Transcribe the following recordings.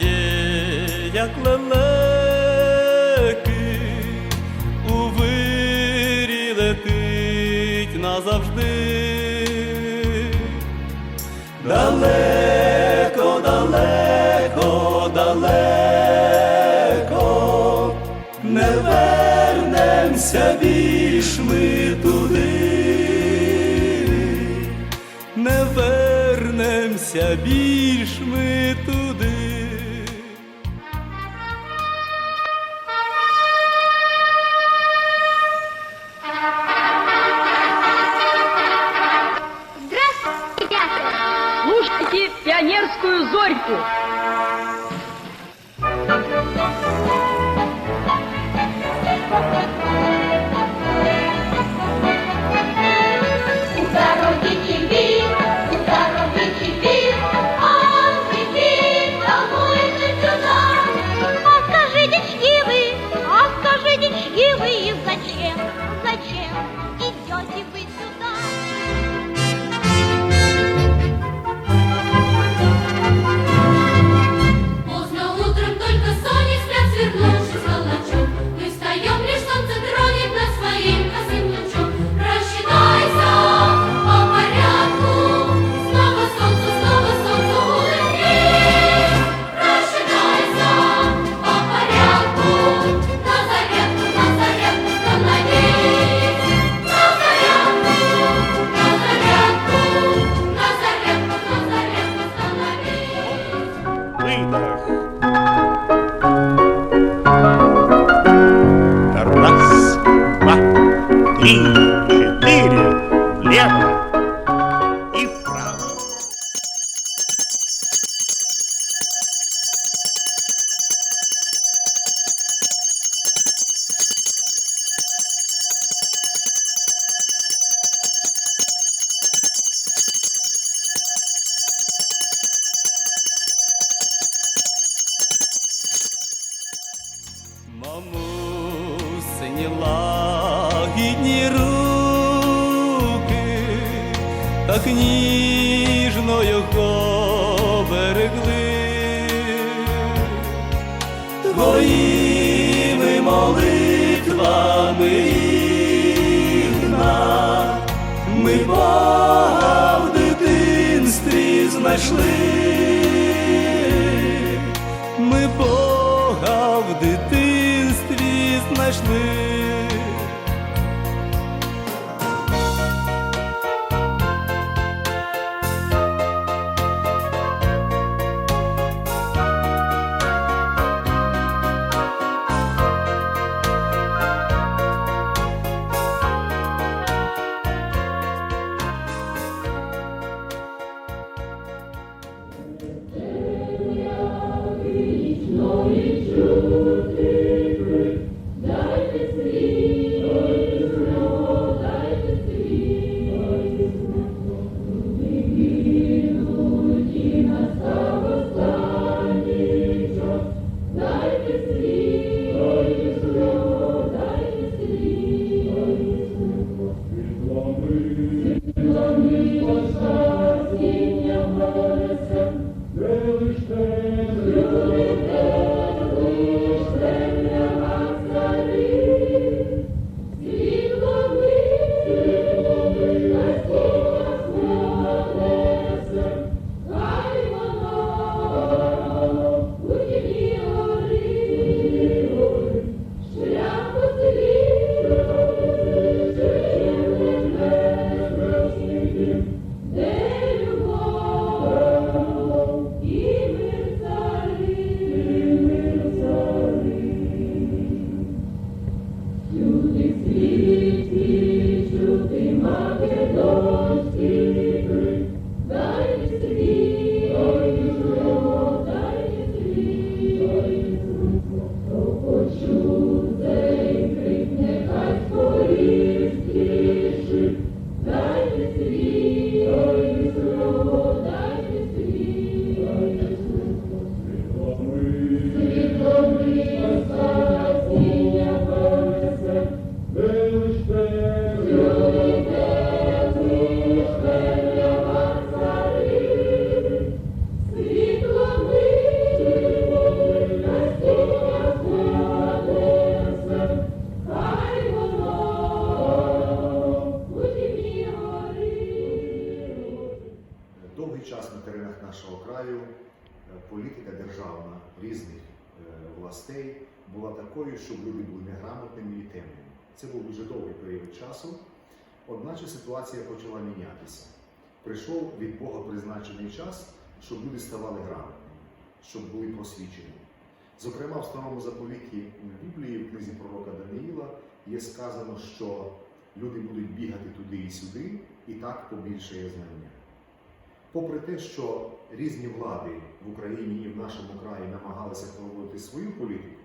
є, як лелеки, у вирі летить назавжди, далеко, далеко, далеко, не вернемся більш ми туди, не вернемся більш ми туди. ніжні лагідні руки, так ніжно його берегли твоїми молитвами ми Бога в дитинстві знайшли. ми Бога властей була такою, щоб люди були неграмотними і темними. Це був дуже довгий період часу. Одначе ситуація почала мінятися. Прийшов від Бога призначений час, щоб люди ставали грамотними, щоб були просвічені. Зокрема, в старому заповіті Біблії, в книзі пророка Даниїла, є сказано, що люди будуть бігати туди і сюди, і так побільшає знання. Попри те, що різні влади в Україні і в нашому краї намагалися проводити свою політику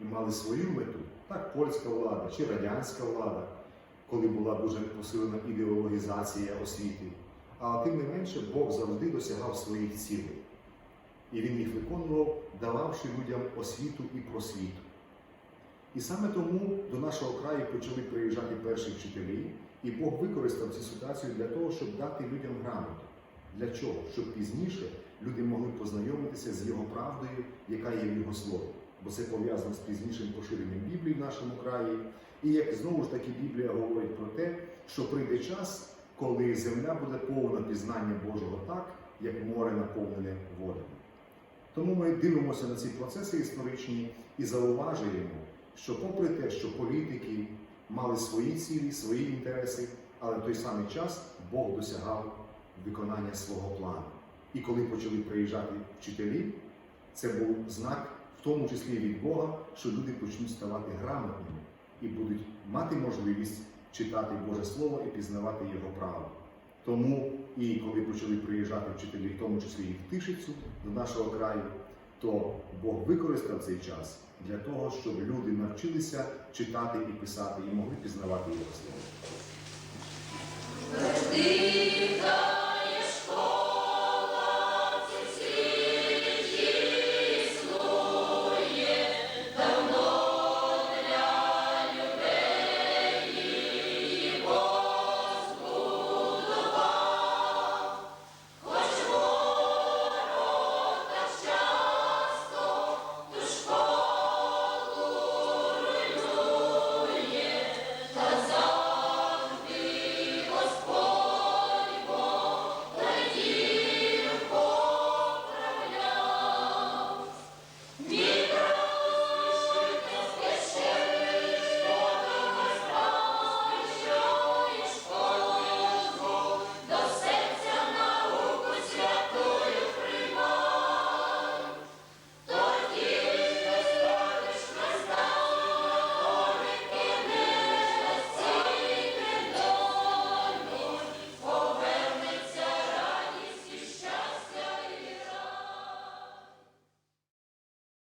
і мали свою мету, так польська влада чи радянська влада, коли була дуже посилена ідеологізація освіти, а тим не менше Бог завжди досягав своїх цілей. І він їх виконував, дававши людям освіту і просвіту. І саме тому до нашого краю почали приїжджати перші вчителі, і Бог використав цю ситуацію для того, щоб дати людям грамоту. Для чого? Щоб пізніше люди могли познайомитися з його правдою, яка є в його слові. Бо це пов'язано з пізнішим поширенням Біблії в нашому краї. І як знову ж таки Біблія говорить про те, що прийде час, коли земля буде повна пізнання Божого так, як море наповнене водами. Тому ми дивимося на ці процеси історичні і зауважуємо, що попри те, що політики мали свої цілі, свої інтереси, але в той самий час Бог досягав виконання свого плану. І коли почали приїжджати вчителі, це був знак, в тому числі від Бога, що люди почнуть ставати грамотними і будуть мати можливість читати Боже Слово і пізнавати його правду. Тому і коли почали приїжджати вчителі, в тому числі і в Тишицю до нашого краю, то Бог використав цей час для того, щоб люди навчилися читати і писати і могли пізнавати його слово.